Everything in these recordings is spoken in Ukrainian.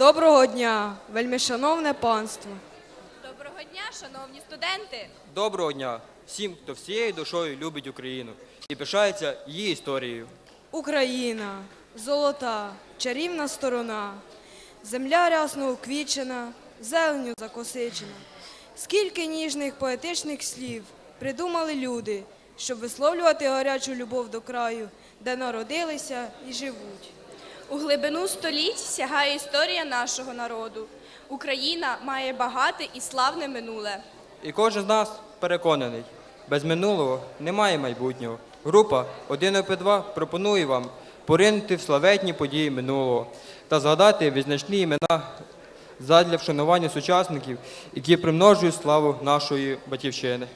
Доброго дня, вельмишановне панство. Доброго дня, шановні студенти! Доброго дня всім, хто всією душою любить Україну і пишається її історією. Україна, золота, чарівна сторона, земля рясно уквічена, зеленю закосичена. Скільки ніжних поетичних слів придумали люди, щоб висловлювати гарячу любов до краю, де народилися і живуть. У глибину століть сягає історія нашого народу. Україна має багате і славне минуле. І кожен з нас переконаний, без минулого немає майбутнього. Група 1ОП2 пропонує вам поринути в славетні події минулого та згадати визначні імена задля вшанування сучасників, які примножують славу нашої батьківщини.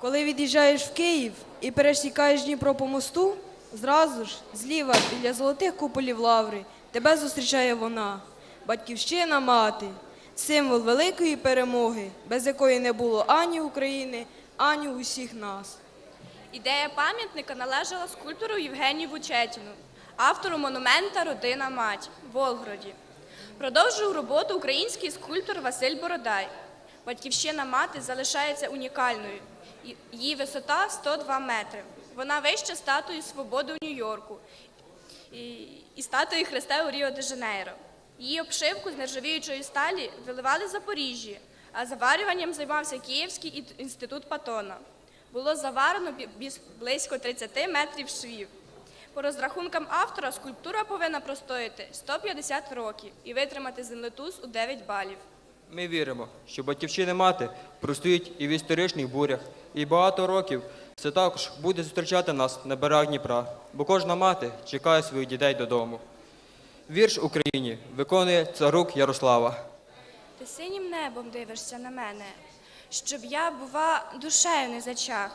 Коли від'їжджаєш в Київ і пересікаєш Дніпро по мосту, зразу ж зліва біля золотих куполів лаври тебе зустрічає вона, батьківщина мати, символ великої перемоги, без якої не було ані України, ані усіх нас. Ідея пам'ятника належала скульптору Євгенію Вучетіну, автору монумента Родина мать в Волгороді. Продовжив роботу український скульптор Василь Бородай. Батьківщина мати залишається унікальною. Її висота 102 метри. Вона вища статуї свободи у Нью-Йорку і, статуї Христа у Ріо де Жанейро. Її обшивку з нержавіючої сталі виливали в Запоріжжі, а заварюванням займався Київський інститут Патона. Було заварено близько 30 метрів швів. По розрахункам автора, скульптура повинна простояти 150 років і витримати землетуз у 9 балів. Ми віримо, що батьківщина мати простоїть і в історичних бурях, і багато років це також буде зустрічати нас на берегах Дніпра, бо кожна мати чекає своїх дітей додому. Вірш Україні виконує царук Ярослава. Ти синім небом дивишся на мене, щоб я, бува, душею не зачах.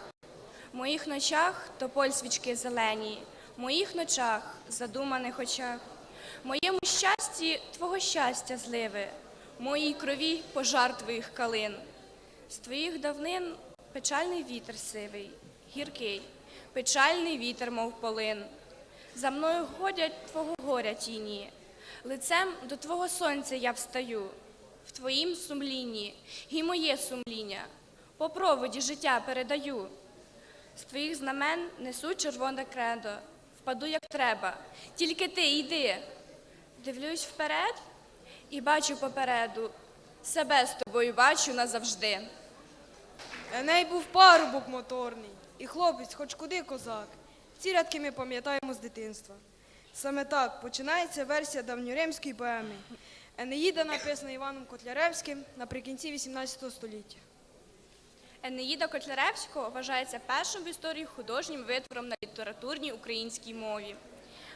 В моїх ночах тополь свічки зелені, в моїх ночах задуманих очах, моєму щасті твого щастя зливи, в моїй крові пожар твоїх калин. З твоїх давнин печальний вітер сивий, гіркий, печальний вітер, мов полин. За мною ходять твого горя тіні, лицем до твого сонця я встаю, в твоїм сумлінні і моє сумління, по проводі життя передаю. З твоїх знамен несу червоне кредо, впаду як треба, тільки ти йди. Дивлюсь вперед і бачу попереду, себе з тобою бачу назавжди. Еней був парубок моторний, і хлопець, хоч куди козак. Ці рядки ми пам'ятаємо з дитинства. Саме так починається версія давньоримської поеми. Енеїда написана Іваном Котляревським наприкінці 18 століття. Енеїда Котляревського вважається першим в історії художнім витвором на літературній українській мові.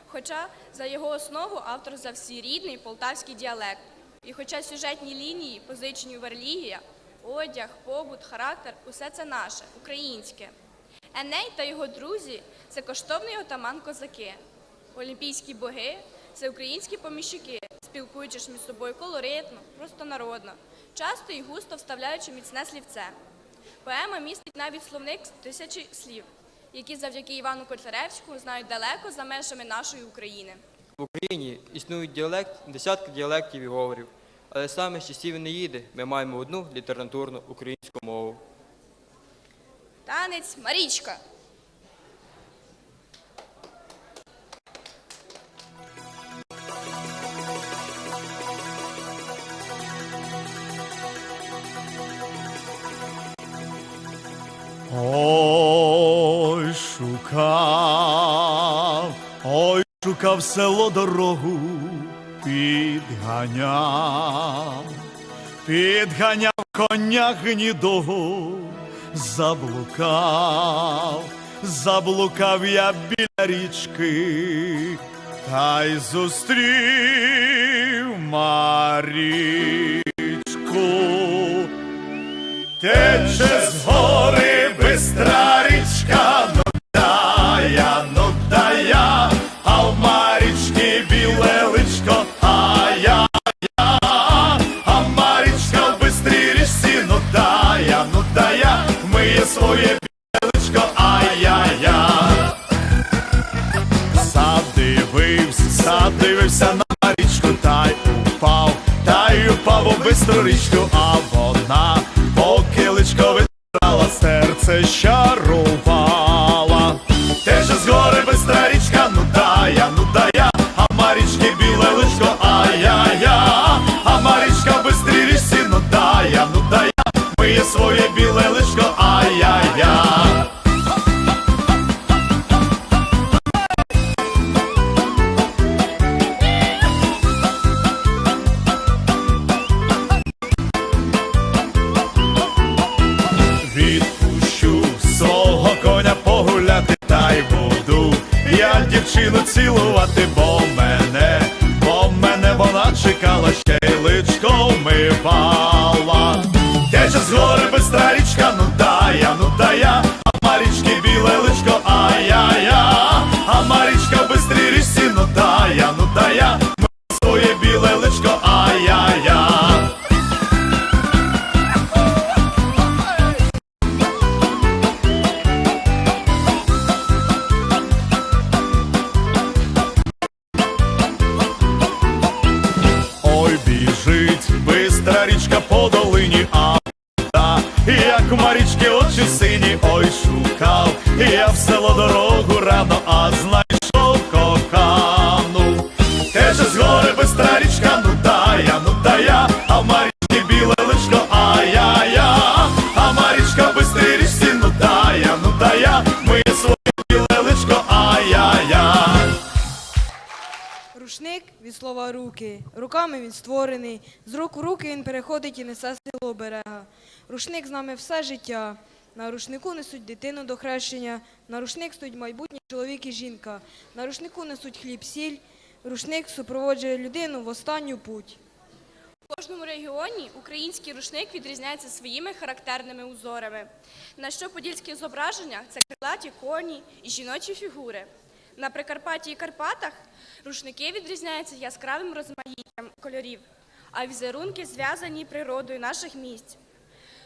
Хоча за його основу автор взяв всі рідний полтавський діалект. І хоча сюжетні лінії, позичені в релігія, одяг, побут, характер усе це наше, українське. Еней та його друзі це коштовний отаман козаки. Олімпійські боги це українські поміщики, спілкуючись між собою колоритно, простонародно, часто і густо вставляючи міцне слівце. Поема містить навіть словник тисячі слів, які завдяки Івану Котляревському знають далеко за межами нашої України. В Україні існують діалект, десятки діалектів і говорів, але саме з часів Енеїди ми маємо одну літературну українську мову. Танець Марічка. Ой, шукав, ой, шукав село дорогу, підганяв, підганяв коня гнідого, заблукав, заблукав я біля річки, та й зустрів Марічку. Тече з гори istorisch, du від слова руки. Руками він створений. З рук в руки він переходить і несе силу оберега. Рушник з нами все життя. На рушнику несуть дитину до хрещення. На рушник стоїть майбутній чоловік і жінка. На рушнику несуть хліб, сіль. Рушник супроводжує людину в останню путь. У кожному регіоні український рушник відрізняється своїми характерними узорами. На щоподільських зображеннях це крилаті коні і жіночі фігури. На Прикарпатті і Карпатах рушники відрізняються яскравим розмаїттям кольорів, а візерунки зв'язані природою наших місць.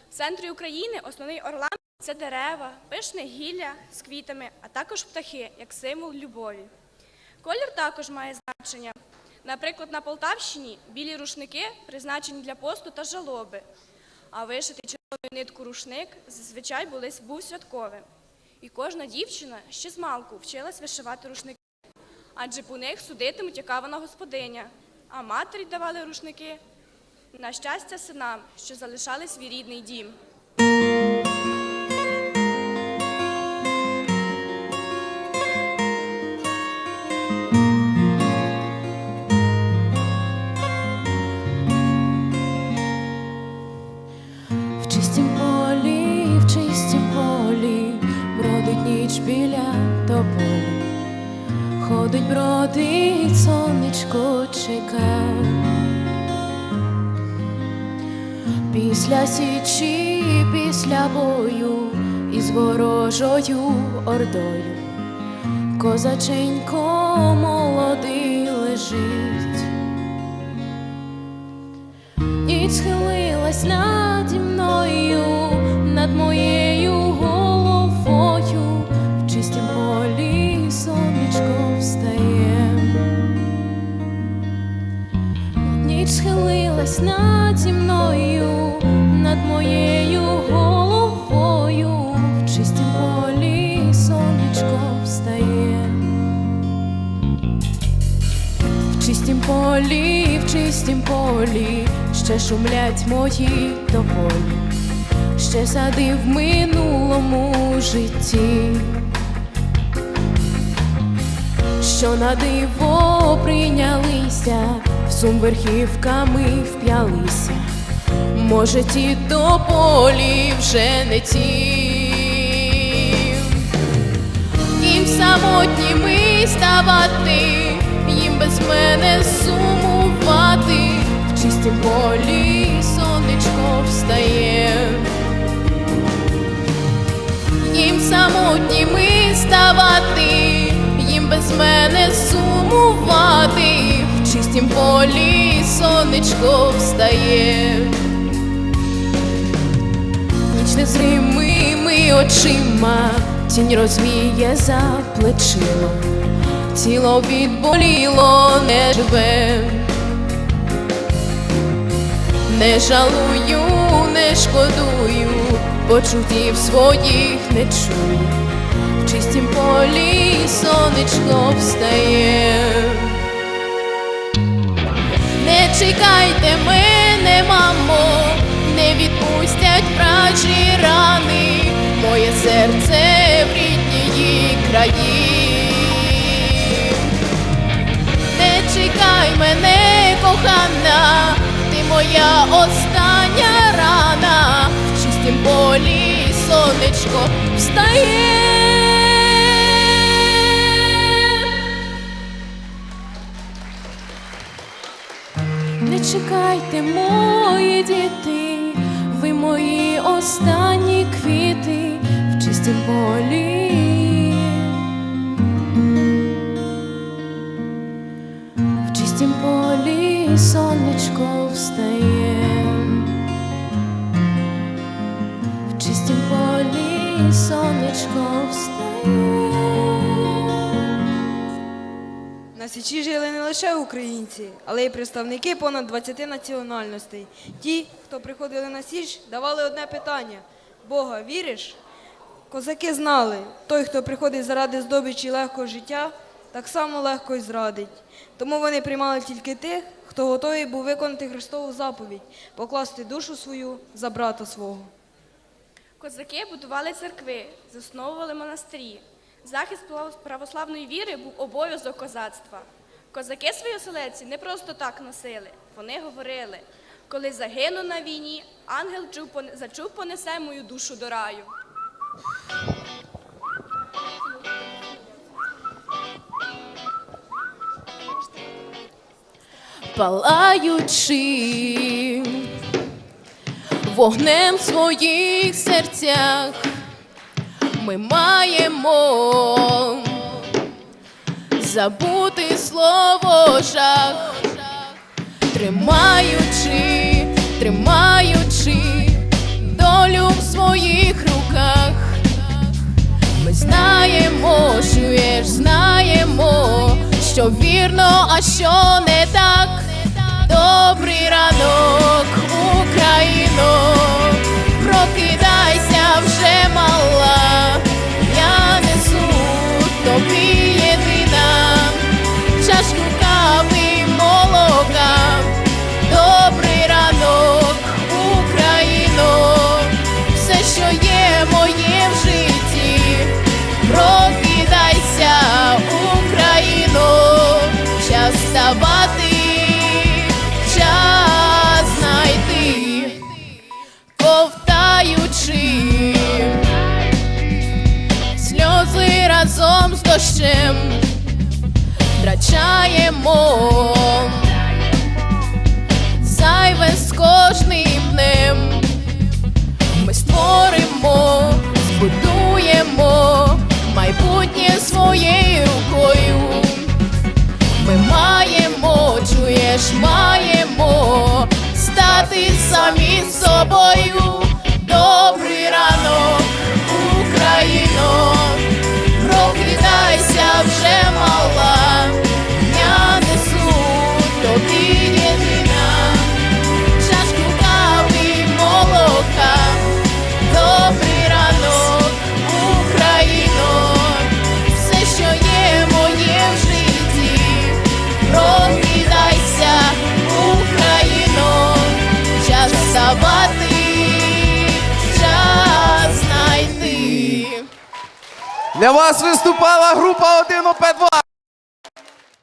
В центрі України основний орнамент – це дерева, пишне гілля з квітами, а також птахи, як символ любові. Колір також має значення. Наприклад, на Полтавщині білі рушники призначені для посту та жалоби, а вишитий червоною нитку рушник зазвичай був святковим. І кожна дівчина ще з малку вчилась вишивати рушники, адже по них судитимуть, яка вона господиня, а матері давали рушники. На щастя синам, що залишали свій рідний дім. Сонечко чека. Після січі, після бою із ворожою ордою, козаченько молодий лежить. Ніч схилилась наді мною, над моєю схилилась наді мною, над моєю головою, в чистім полі сонечко встає. В чистім полі, в чистім полі, ще шумлять мої тополі, ще сади в минулому житті, що на диво прийнялися, сум верхівками вп'ялися. Може, ті тополі вже не ті. Їм самотніми ставати, їм без мене сумувати, в чистім полі сонечко встає, їм самотніми ставати, їм без мене сумувати, в чистім полі сонечко встає. Ніч незримими очима тінь розвіє за плечима, тіло відболіло, не живе, не жалую, не шкодую, почуттів своїх не чую. В чистім полі сонечко встає. Чекайте мене, мамо, не відпустять вражі рани, моє серце в рідній краї. Не чекай мене, кохана, ти моя остання рана, в чистім полі сонечко встає. Чекайте, мої діти, ви мої останні квіти в чистім полі. В чистім полі сонечко встає. В чистім полі сонечко встає. Січі жили не лише українці, але й представники понад 20 національностей. Ті, хто приходили на Січ, давали одне питання: Бога віриш? Козаки знали, той, хто приходить заради здобичі легкого життя, так само легко й зрадить. Тому вони приймали тільки тих, хто готовий був виконати Христову заповідь, покласти душу свою за брата свого. Козаки будували церкви, засновували монастирі. Захист православної віри був обов'язок козацтва. Козаки свої оселедці не просто так носили. Вони говорили: коли загину на війні, ангел зачув понесе мою душу до раю. палаючи вогнем в своїх серцях, ми маємо забути слово жах, тримаючи, тримаючи долю в своїх руках. Ми знаємо, чуєш, знаємо, що вірно, а що не так. Добрий ранок, разом втрачаємо зайве з кожним днем. Ми створимо, збудуємо майбутнє своєю рукою. Ми маємо, чуєш, маємо стати самі собою. Для вас виступала група 1 ОП2.